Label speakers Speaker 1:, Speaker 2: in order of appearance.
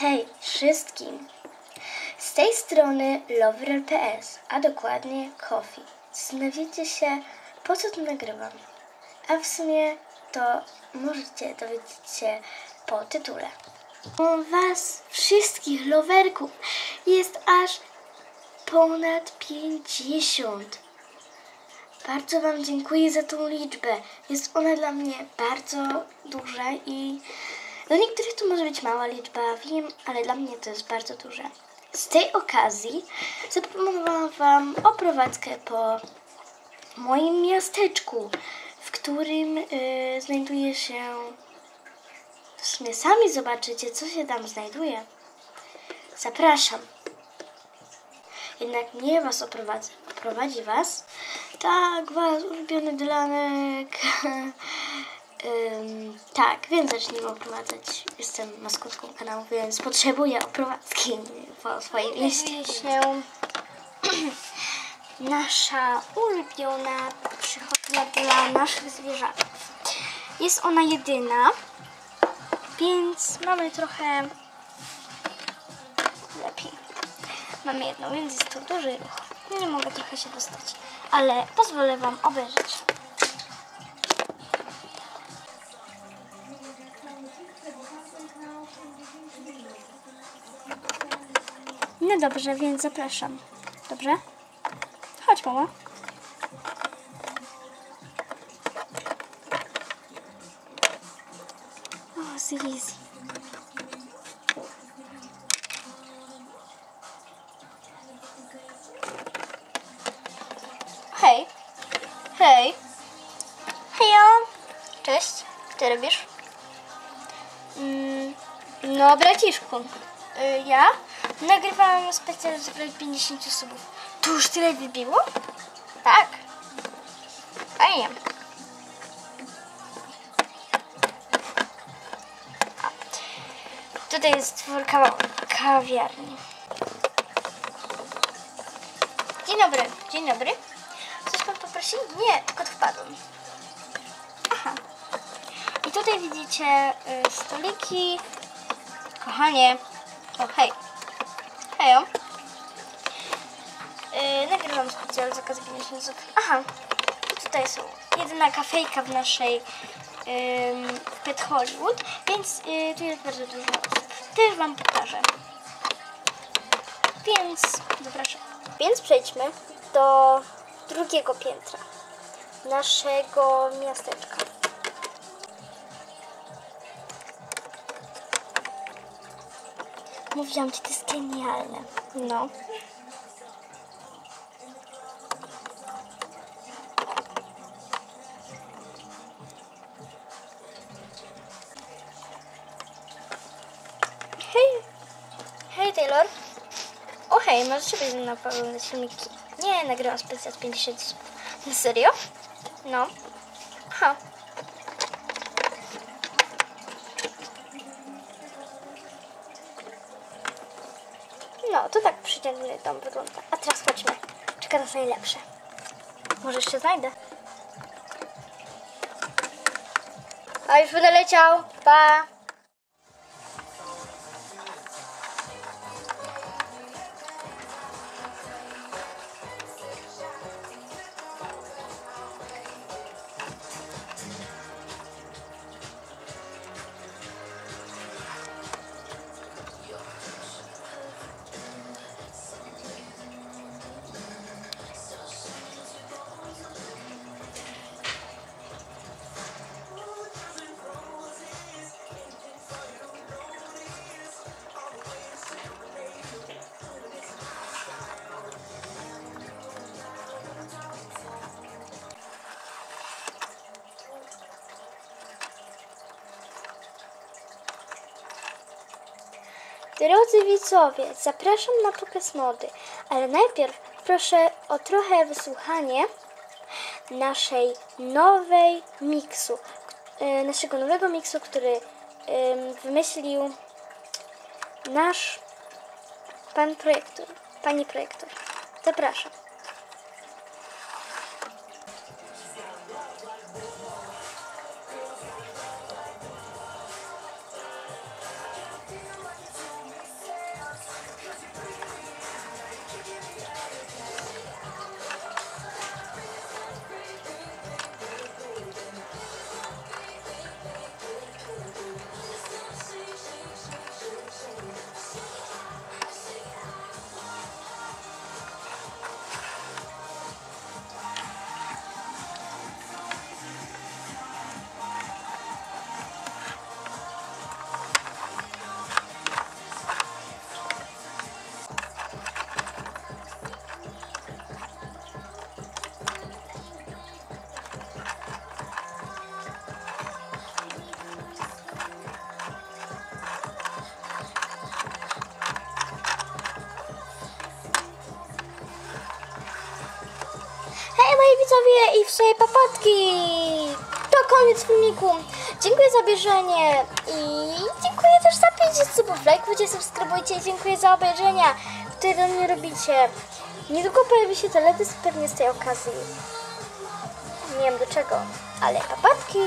Speaker 1: Hej wszystkim! Z tej strony Lover.ps, a dokładnie Coffee. Zastanawiacie się, po co to nagrywam? A w sumie to możecie dowiedzieć się po tytule. O was wszystkich loverków jest aż ponad 50. Bardzo Wam dziękuję za tą liczbę. Jest ona dla mnie bardzo duża i dla niektórych to może być mała liczba, wiem, ale dla mnie to jest bardzo duże. Z tej okazji zaproponowałam Wam oprowadzkę po moim miasteczku, w którym y, znajduje się. W sumie sami zobaczycie, co się tam znajduje. Zapraszam. Jednak nie was oprowadzę. Oprowadzi was? Tak, was ulubiony Dylanek. Ym, tak, więc zacznijmy oprowadzać. Jestem maskotką kanału, więc potrzebuję oprowadzki po swojej mieście. się nasza ulubiona przychodnia dla naszych zwierzaków. Jest ona jedyna, więc mamy trochę lepiej. Mamy jedną, więc jest to duży ruch. Nie mogę trochę się dostać, ale pozwolę Wam obejrzeć. No dobrze, więc zapraszam. Dobrze? Chodź, mama. O, Zizi. Hej. Hej. Hejo. Cześć. Co robisz? Mm, no, braciszku. Y, ja nagrywałam specjal z prawie 50 subów. Tu już tyle wybiło? Tak. A, Tutaj jest twór kawiarni. Dzień dobry. Dzień dobry. Coś pan poprosił? Nie, tylko wpadłem. Aha. I tutaj widzicie y, stoliki. Kochanie. O, hej. Hejo. Yy, nagrywam specjalny zakaz 50 zł. Aha. I tutaj są jedyna kafejka w naszej w Pet Hollywood, więc yy, tu jest bardzo dużo osób. Też Wam pokażę. Więc zapraszam. Więc przejdźmy do drugiego piętra naszego miasteczka. Mówiłam Ci, to jest genialne. No. Hej. Hej, Taylor. O hej, może ciebie ze mną pooglądać filmiki. Nie, nagrywam specjal z 50 słów. Na serio? No. Aha. To tak przyjemny dom wygląda. A teraz chodźmy. Czeka nas najlepsze. Może jeszcze znajdę. A już będę. Pa! Drodzy widzowie, zapraszam na pokaz mody, ale najpierw proszę o trochę wysłuchanie naszej nowej miksu, e, naszego nowego miksu, który wymyślił nasz pan projektor, pani projektor. Zapraszam. Widzowie i w swoje papatki. To koniec filmiku. Dziękuję za obejrzenie i dziękuję też za 5 subów. Lajkujcie, subskrybujcie i dziękuję za obejrzenia, które do mnie robicie. Niedługo pojawi się teledysk pewnie z tej okazji. Nie wiem do czego, ale papatki.